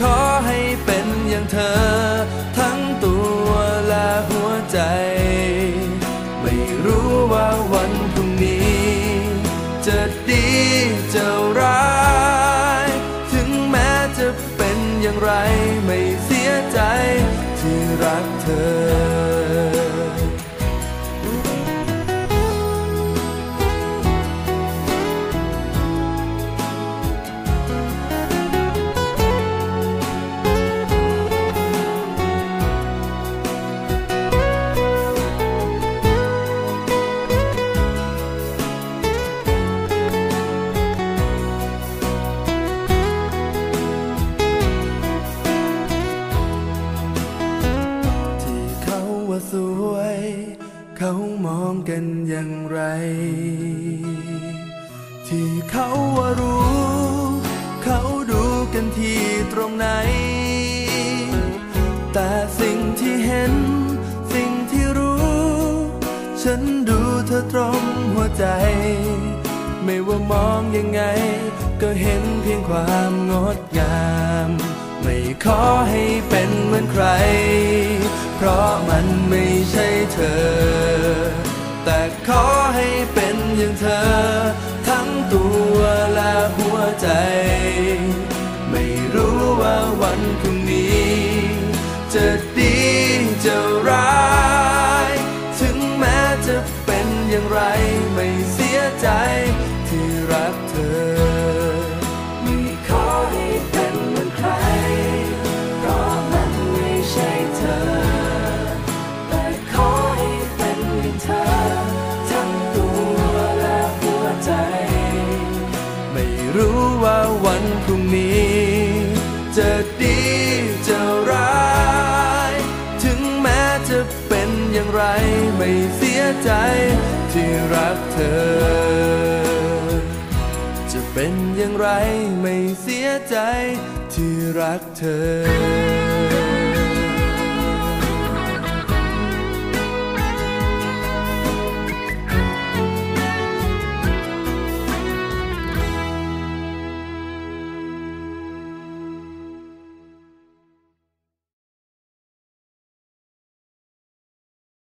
ขอให้เป็นอย่างเธอ ทั้งตัวและหัวใจ เขามองกันอย่างไร ที่เขาว่ารู้ เขาดูกันที่ตรงไหน แต่สิ่งที่เห็น สิ่งที่รู้ ฉันดูเธอตรงหัวใจ ไม่ว่ามองยังไง ก็เห็นเพียงความงดงาม ไม่ขอให้เป็นเหมือนใคร เพราะมันไม่ใช่เธอ เธอ ทั้งตัวและหัวใจ ไม่รู้ว่าวันพรุ่งนี้ จะดีจะร้าย ถึงแม้จะเป็นอย่างไรไม่เสียใจ จะดีจะร้าย ถึงแม้จะเป็นอย่างไรไม่เสียใจที่รักเธอ จะเป็นอย่างไรไม่เสียใจที่รักเธอ